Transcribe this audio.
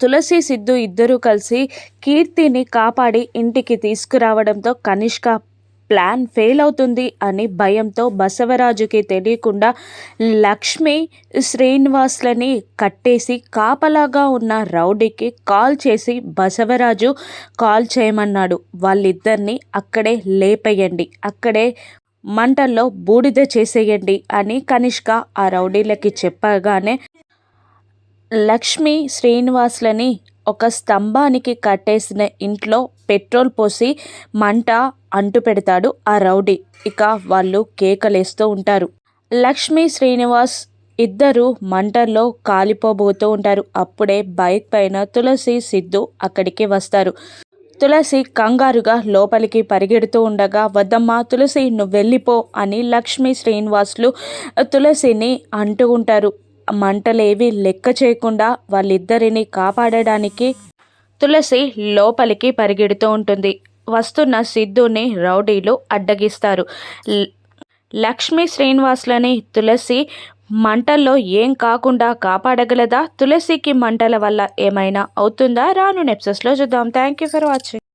తులసి సిద్ధు ఇద్దరూ కలిసి కీర్తిని కాపాడి ఇంటికి తీసుకురావడంతో కనిష్క ప్లాన్ ఫెయిల్ అవుతుంది అని భయంతో బసవరాజుకి తెలియకుండా లక్ష్మి శ్రీనివాస్లని కట్టేసి కాపలాగా ఉన్న రౌడీకి కాల్ చేసి బసవరాజు కాల్ చేయమన్నాడు. వాళ్ళిద్దరిని అక్కడే లేపేయండి. అక్కడే మంటల్లో బూడిద చేసేయండి అని కనిష్క ఆ రౌడీలకి చెప్పగానే లక్ష్మి శ్రీనివాస్లని ఒక స్తంభానికి కట్టేసిన ఇంట్లో పెట్రోల్ పోసి మంట అంటు పెడతాడు ఆ రౌడీ. ఇక వాళ్ళు కేకలేస్తూ ఉంటారు. లక్ష్మి శ్రీనివాస్ ఇద్దరు మంటల్లో కాలిపోబోతూ ఉంటారు. అప్పుడే బైక్ పైన తులసి సిద్ధు అక్కడికి వస్తారు. తులసి కంగారుగా లోపలికి పరిగెడుతూ ఉండగా వద్దమ్మా తులసి నువ్వు వెళ్ళిపో అని లక్ష్మి శ్రీనివాసులు తులసిని అంటూ ఉంటారు. మంటలేవి లెక్క చేయకుండా వాళ్ళిద్దరిని కాపాడడానికి తులసి లోపలికి పరిగెడుతూ ఉంటుంది. వస్తున్న సిద్ధుని రౌడీలు అడ్డగిస్తారు. లక్ష్మీ శ్రీనివాసులని తులసి మంటల్లో ఏం కాకుండా కాపాడగలదా? తులసికి మంటల వల్ల ఏమైనా అవుతుందా? రాను నెప్సెస్లో చూద్దాం. Thank you for watching